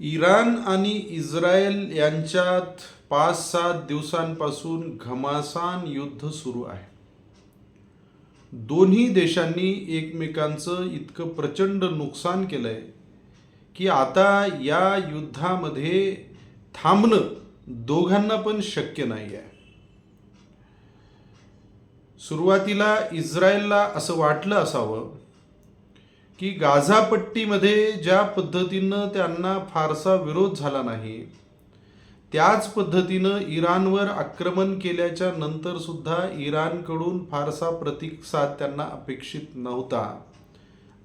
Iran आणि Israel यांच्यात पाच सात दिवसांपासून घमासान युद्ध सुरू आहे. दोन्ही देशांनी एकमेकांचं इतकं प्रचंड नुकसान केलंय की आता या युद्धामध्ये थांबणं दोघांना पण शक्य नाही आहे सुरुवातीला इस्रायलला असं वाटलं असावं की गाझापट्टीमध्ये ज्या पद्धतीनं त्यांना फारसा विरोध झाला नाही त्याच पद्धतीनं इराणवर आक्रमण केल्याच्यानंतर सुद्धा इराणकडून फारसा प्रतिसाद त्यांना अपेक्षित नव्हता.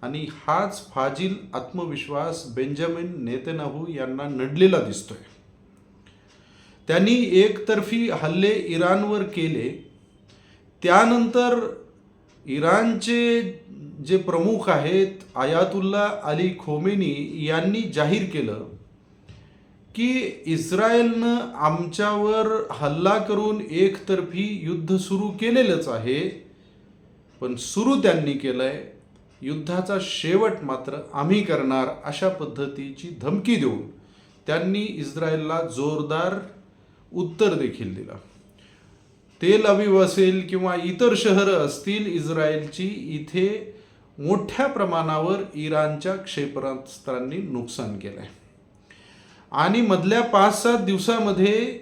आणि हाच फाजील आत्मविश्वास बेंजामिन नेतेनाहू यांना नडलेला दिसतोय. त्यांनी एकतर्फी हल्ले इराणवर केले त्यानंतर इराणचे जे प्रमुख आहेत आयातुल्ला अली खोमेनी यांनी जाहीर केलं की इस्रायलनं आमच्यावर हल्ला करून एकतर्फी युद्ध सुरू केलेलंच आहे पण सुरू त्यांनी केलं आहे युद्धाचा शेवट मात्र आम्ही करणार अशा पद्धतीची धमकी देऊन त्यांनी इस्रायलला जोरदार उत्तर देखील दिलं. तेल अविव असेल किंवा इतर शहरं असतील इस्रायलची इथे मोठ्या प्रमाणावर इराणच्या क्षेपणास्त्रांनी नुकसान केलंय. आणि मधल्या पाच सात दिवसामध्ये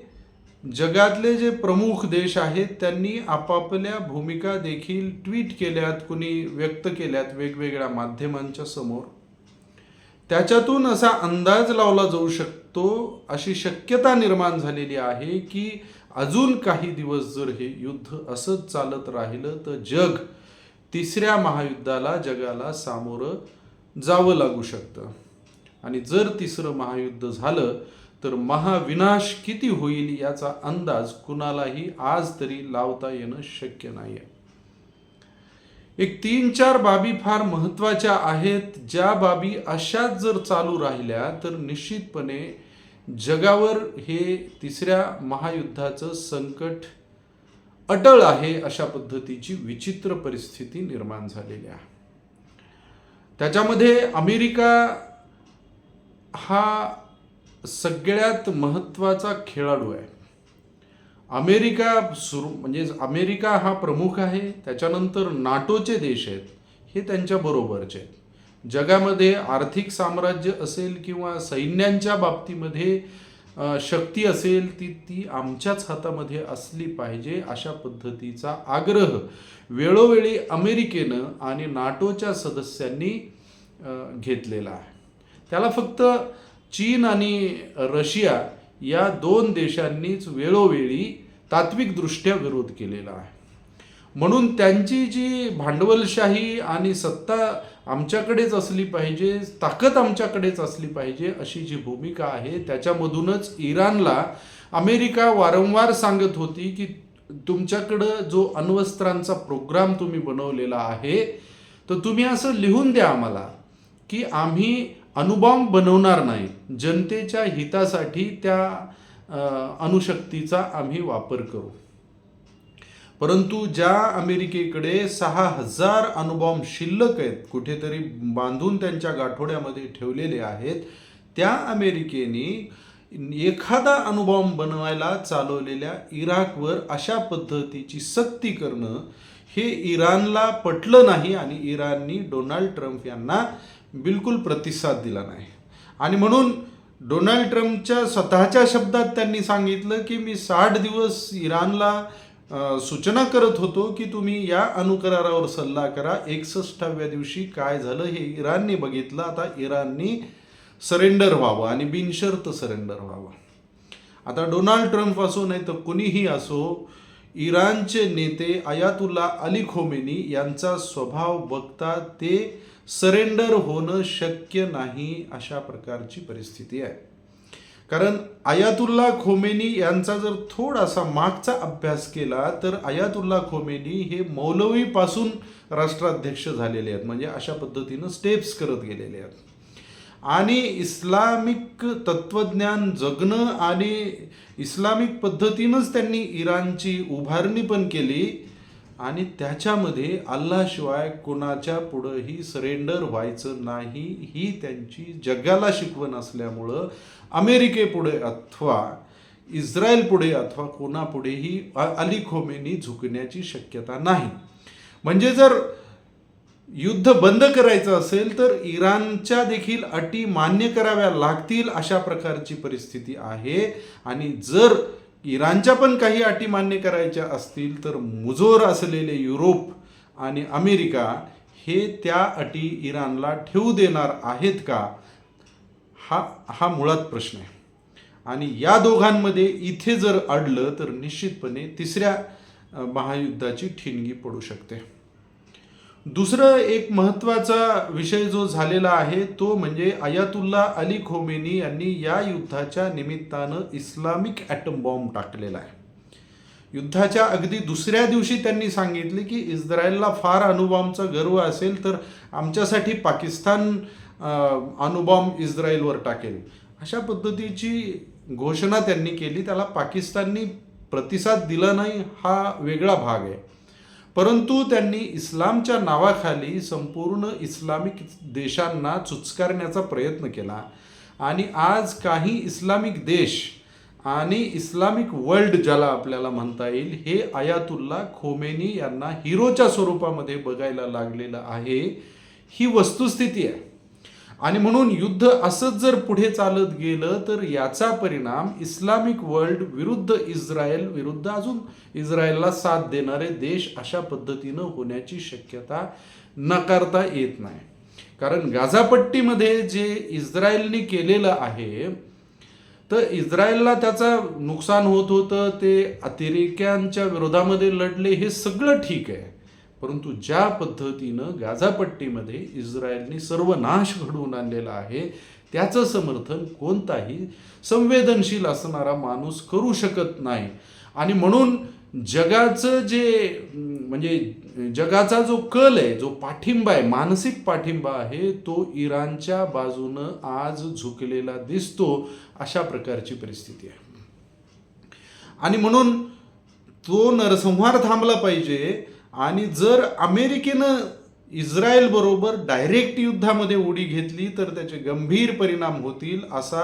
जगातले जे प्रमुख देश आहेत त्यांनी आपापल्या भूमिका देखील ट्विट केल्यात कुणी व्यक्त केल्यात वेगवेगळ्या माध्यमांच्या समोर. त्याच्यातून असा अंदाज लावला जाऊ शकतो अशी शक्यता निर्माण झालेली आहे की अजून काही दिवस जर हे युद्ध असंच चालत राहिलं तर जग तिसऱ्या महायुद्धाला जगाला सामोरं जावं लागू शकतं. आणि जर तिसरं महायुद्ध झालं तर महाविनाश किती होईल याचा अंदाज कुणालाही आज तरी लावता येणं शक्य नाही आहे एक तीन चार बाबी फार महत्त्वाच्या आहेत. ज्या बाबी अशाच जर चालू राहिल्या तर निश्चितपणे जगावर हे तिसऱ्या महायुद्धाचं संकट अटळ आहे अशा पद्धतीची विचित्र परिस्थिती निर्माण झालेली आहे. त्याच्यामध्ये अमेरिका हा सगळ्यात महत्त्वाचा खेळाडू आहे. अमेरिका सुरू म्हणजे अमेरिका हा प्रमुख आहे त्याच्यानंतर नाटोचे देश आहेत हे त्यांच्या बरोबरचे आहेत. जगामध्ये आर्थिक साम्राज्य असेल किंवा सैन्यांच्या बाबतीमध्ये शक्ती असेल ती ती आमच्याच हातामध्ये असली पाहिजे अशा पद्धतीचा आग्रह वेळोवेळी अमेरिकेनं आणि नाटोच्या सदस्यांनी घेतलेला आहे. त्याला फक्त चीन आणि रशिया या दोन देशांनीच वेळोवेळी तात्विकदृष्ट्या विरोध केलेला आहे. म्हणून त्यांची जी भांडवलशाही आणि सत्ता आमच्याकडेच असली पाहिजे ताकद आमच्याकडेच असली पाहिजे अशी जी भूमिका आहे त्याच्यामधूनच इराणला अमेरिका वारंवार सांगत होती की तुमच्याकडं जो अण्वस्त्रांचा प्रोग्राम तुम्ही बनवलेला आहे तर तुम्ही असं लिहून द्या आम्हाला की आम्ही अणुबॉम्ब बनवणार नाही. जनतेच्या हितासाठी त्या अणुशक्तीचा आम्ही वापर करू. परंतु ज्या अमेरिकेकडे सहा हजार अणुबॉम्ब शिल्लक आहेत कुठेतरी बांधून त्यांच्या गाठोड्यामध्ये ठेवलेले आहेत त्या अमेरिकेने एखादा अणुबॉम्ब बनवायला चालवलेल्या इराकवर अशा पद्धतीची सक्ती करणं हे इराणला पटलं नाही आणि इराणनी डोनाल्ड ट्रम्प यांना बिलकुल प्रतिसाद दिला नाही. आणि म्हणून डोनाल्ड ट्रम्पच्या स्वतःच्या शब्दात त्यांनी सांगितलं की मी साठ दिवस इराणला सूचना करत होतो की तुम्ही या अनुकरारावर सल्ला करा. एकसष्टाव्या दिवशी काय झालं हे इराणने बघितलं. आता इराणनी सरेंडर व्हावं आणि बिनशर्त सरेंडर व्हावं. आता डोनाल्ड ट्रम्प असो नाही तर कुणीही असो इराणचे नेते अयातुल्ला अली खोमेनी यांचा स्वभाव बघता ते सरेंडर होणं शक्य नाही अशा प्रकारची परिस्थिती आहे. कारण आयातुल्ला खोमेनी यांचा जर थोडासा मागचा अभ्यास केला तर अयातुल्ला खोमेनी हे मौलवीपासून राष्ट्राध्यक्ष झालेले आहेत. म्हणजे अशा पद्धतीनं स्टेप्स करत गेलेले आहेत. आणि इस्लामिक तत्वज्ञान जगणं आणि इस्लामिक पद्धतीनंच त्यांनी इराणची उभारणी पण केली. आणि त्याच्यामध्ये अल्लाशिवाय कोणाच्या पुढंही सरेंडर व्हायचं नाही ही त्यांची जगाला शिकवण असल्यामुळं अमेरिकेपुढे अथवा इस्रायल पुढे अथवा कोणापुढेही अली खोमेनी झुकण्याची शक्यता नाही. म्हणजे जर युद्ध बंद करायचं असेल तर इराणच्या देखील अटी मान्य कराव्या लागतील अशा प्रकारची परिस्थिती आहे. आणि जर इराणच्या पण काही अटी मान्य करायच्या असतील तर मुजोर असलेले युरोप आणि अमेरिका हे त्या अटी इराणला ठेवू देणार आहेत का? हा हा मुळात प्रश्न आहे. आणि या दोघांमध्ये इथे जर अडलं तर निश्चितपणे तिसऱ्या महायुद्धाची ठिणगी पडू शकते. दुसरं एक महत्त्वाचा विषय जो झालेला आहे तो म्हणजे अयातुल्ला अली खोमेनी यांनी या युद्धाच्या निमित्तानं इस्लामिक ॲटम बॉम्ब टाकलेला आहे. युद्धाच्या अगदी दुसऱ्या दिवशी त्यांनी सांगितले की इस्रायलला फार अणुबॉम्बचा गर्व असेल तर आमच्यासाठी पाकिस्तान अणुबॉम्ब इस्रायलवर टाकेल. अशा पद्धतीची घोषणा त्यांनी केली. त्याला पाकिस्ताननी प्रतिसाद दिला नाही हा वेगळा भाग आहे. परंतु त्यांनी इस्लामच्या नावाखाली संपूर्ण इस्लामिक देशांना चुचकारण्याचा प्रयत्न केला. आणि आज काही इस्लामिक देश आणि इस्लामिक वर्ल्ड ज्याला आपल्याला म्हणता येईल हे आयातुल्ला खोमेनी यांना हिरोच्या स्वरूपामध्ये बघायला लागलेलं आहे. ही वस्तुस्थिती आहे. आणि म्हणून युद्ध असंच जर पुढे चालत गेलं तर याचा परिणाम इस्लामिक वर्ल्ड विरुद्ध इस्रायल विरुद्ध अजून इस्रायलला साथ देणारे देश अशा पद्धतीनं होण्याची शक्यता नकारता येत नाही. कारण गाझापट्टीमध्ये जे इस्रायलने केलेलं आहे तर इस्रायलला त्याचा नुकसान होत होतं ते अतिरेक्यांच्या विरोधामध्ये लढले हे सगळं ठीक आहे. परंतु ज्या पद्धतीनं गाझापट्टीमध्ये इस्रायलने सर्वनाश घडवून आणलेला आहे त्याचं समर्थन कोणताही संवेदनशील असणारा माणूस करू शकत नाही. आणि म्हणून जगाचं जे म्हणजे जगाचा जो कल आहे जो पाठिंबा आहे मानसिक पाठिंबा आहे तो इराणच्या बाजूनं आज झुकलेला दिसतो अशा प्रकारची परिस्थिती आहे. आणि म्हणून तो नरसंहार थांबला पाहिजे आणि जर अमेरिकेनं इस्रायलबरोबर डायरेक्ट युद्धामध्ये उडी घेतली तर त्याचे गंभीर परिणाम होतील असा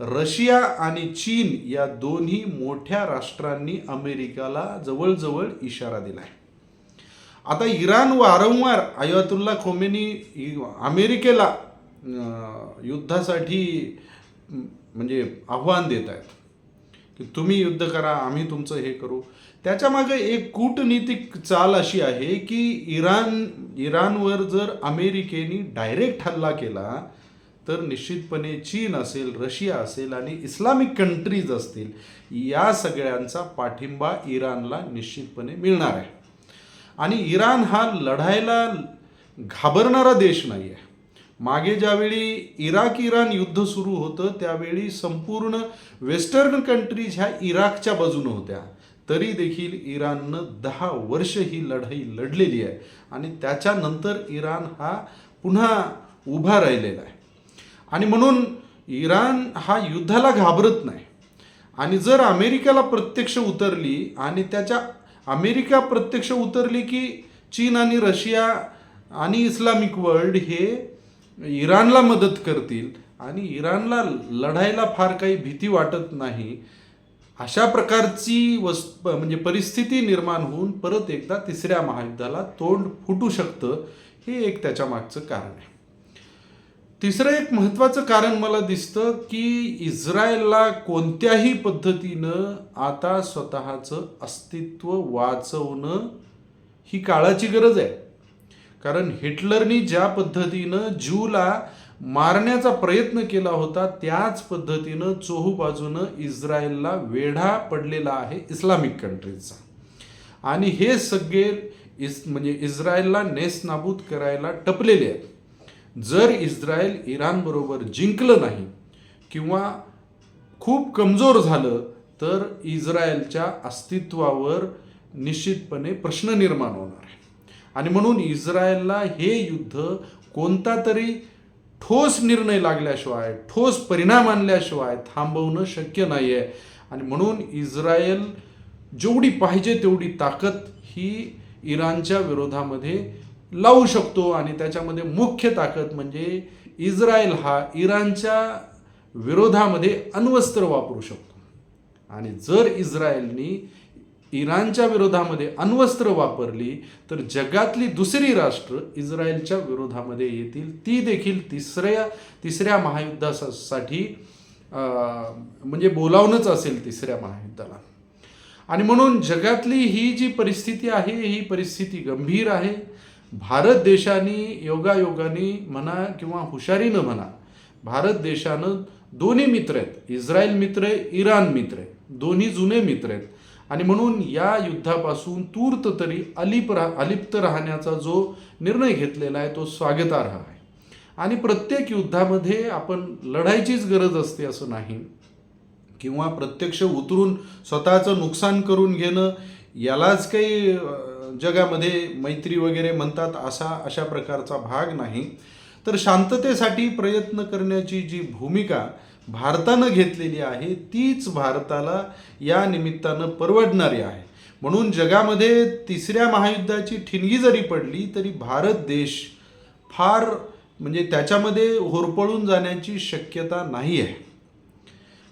रशिया आणि चीन या दोन्ही मोठ्या राष्ट्रांनी अमेरिकाला जवळजवळ इशारा दिला आहे आता इराण वारंवार अयातुल्ला खोमेनी अमेरिकेला युद्धासाठी म्हणजे आव्हान देत आहेत. की तुम्ही युद्ध करा आम्ही तुमचं हे करू. त्याच्यामागे एक कूटनीतिक चाल अशी आहे की इराण इराणवर जर अमेरिकेने डायरेक्ट हल्ला केला तर निश्चितपणे चीन असेल रशिया असेल आणि इस्लामिक कंट्रीज असतील या सगळ्यांचा पाठिंबा इराणला निश्चितपणे मिळणार आहे. आणि इराण हा लढायला घाबरणारा देश नाही आहे मागे ज्यावेळी इराक इराण युद्ध सुरू होतं त्यावेळी संपूर्ण वेस्टर्न कंट्रीज ह्या इराकच्या बाजूनं होत्या. तरी देखील इराणनं दहा वर्ष ही लढाई लढलेली आहे. आणि त्याच्यानंतर इराण हा पुन्हा उभा राहिलेला आहे. आणि म्हणून इराण हा युद्धाला घाबरत नाही. आणि जर अमेरिकेला प्रत्यक्ष उतरली आणि त्याच्या अमेरिका प्रत्यक्ष उतरली की चीन आणि रशिया आणि इस्लामिक वर्ल्ड हे इराणला मदत करतील आणि इराणला लढायला फार काही भीती वाटत नाही अशा प्रकारची वस् म्हणजे परिस्थिती निर्माण होऊन परत एकदा तिसऱ्या महायुद्धाला तोंड फुटू शकतं हे एक त्याच्या मागचं कारण आहे. तिसरं एक महत्त्वाचं कारण मला दिसतं की इस्रायलला कोणत्याही पद्धतीनं आता स्वतःचं अस्तित्व वाचवणं ही काळाची गरज आहे. कारण हिटलरनी ज्या पद्धतीनं ज्यूला मारण्याचा प्रयत्न केला होता त्याच पद्धतीनं चोहूबाजूनं इस्रायलला वेढा पडलेला आहे इस्लामिक कंट्रीजचा. आणि हे सगळे इस म्हणजे इस्रायलला नेसनाबूत करायला टपलेले आहेत. जर इस्रायल इराणबरोबर जिंकलं नाही किंवा खूप कमजोर झालं तर इस्रायलच्या अस्तित्वावर निश्चितपणे प्रश्न निर्माण होणार आहे. आणि म्हणून इस्रायलला हे युद्ध कोणता तरी ठोस निर्णय लागल्याशिवाय ठोस परिणाम आणल्याशिवाय थांबवणं शक्य नाही आहे आणि म्हणून इस्रायल जेवढी पाहिजे तेवढी ताकद ही इराणच्या विरोधामध्ये लावू शकतो. आणि त्याच्यामध्ये मुख्य ताकद म्हणजे इस्रायल हा इराणच्या विरोधामध्ये अण्वस्त्र वापरू शकतो. आणि जर इस्रायलनी इराणच्या विरोधामध्ये अण्वस्त्र वापरली तर जगातली दुसरी राष्ट्र इस्रायलच्या विरोधामध्ये येतील. ती देखील तिसऱ्या तिसऱ्या महायुद्धासाठी म्हणजे बोलावणंच असेल तिसऱ्या महायुद्धाला. आणि म्हणून जगातली ही जी परिस्थिती आहे ही परिस्थिती गंभीर आहे. भारत देशाने योगायोगाने म्हणा किंवा हुशारीनं म्हणा भारत देशानं दोन्ही मित्र आहेत. इस्रायल मित्र आहे इराण मित्र आहे दोन्ही जुने मित्र आहेत. आणि म्हणून या युद्धापासून तूर्त तरी अलिप राह अलिप्त राहण्याचा जो निर्णय घेतलेला आहे तो स्वागतार्ह आहे. आणि प्रत्येक युद्धामध्ये आपण लढायचीच गरज असते असं नाही. किंवा प्रत्यक्ष उतरून स्वतःचं नुकसान करून घेणं यालाच काही जगामध्ये मैत्री वगैरे म्हणतात असा अशा प्रकारचा भाग नाही. तर शांततेसाठी प्रयत्न करण्याची जी भूमिका भारतानं घेतलेली आहे तीच भारताला या निमित्तानं परवडणारी आहे. म्हणून जगामध्ये तिसऱ्या महायुद्धाची ठिणगी जरी पडली तरी भारत देश फार म्हणजे त्याच्यामध्ये होरपळून जाण्याची शक्यता नाही आहे.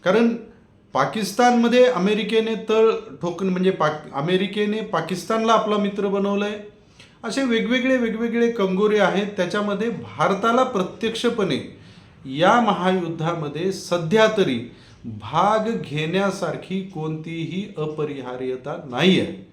कारण पाकिस्तानमध्ये अमेरिकेने तळ ठोकण म्हणजे पाक अमेरिकेने पाकिस्तानला आपला मित्र बनवलं आहे असे वेगवेगळे वेगवेगळे कंगोरे आहेत त्याच्यामध्ये भारताला प्रत्यक्षपणे या महायुद्धामध्ये सध्या तरी भाग घेण्यासारखी कोणतीही अपरिहार्यता नाही आहे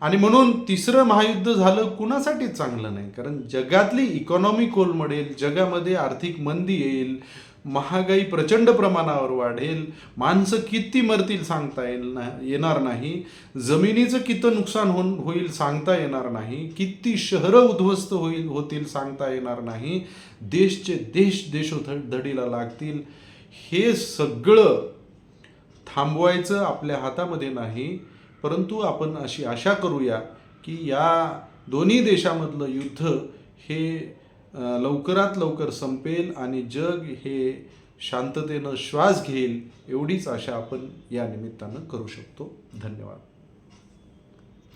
आणि म्हणून तिसरं महायुद्ध झालं कुणासाठी चांगलं नाही? कारण जगातली इकॉनॉमी कोलमडेल जगामध्ये आर्थिक मंदी येईल महागाई प्रचंड प्रमाणावर वाढेल. माणसं किती मरतील सांगता येईल ना येणार नाही. जमिनीचं किती नुकसान होऊन होईल सांगता येणार नाही. किती शहरं उद्ध्वस्त होईल होतील सांगता येणार नाही. देशचे देश देशोधडीला लागतील. हे सगळं थांबवायचं आपल्या हातामध्ये नाही. परंतु आपण अशी आशा करूया की या दोन्ही देशामधलं युद्ध हे लवकरात लवकर संपेल आणि जग हे शांततेनं श्वास घेईल एवढीच आशा आपण या निमित्तानं करू शकतो. धन्यवाद.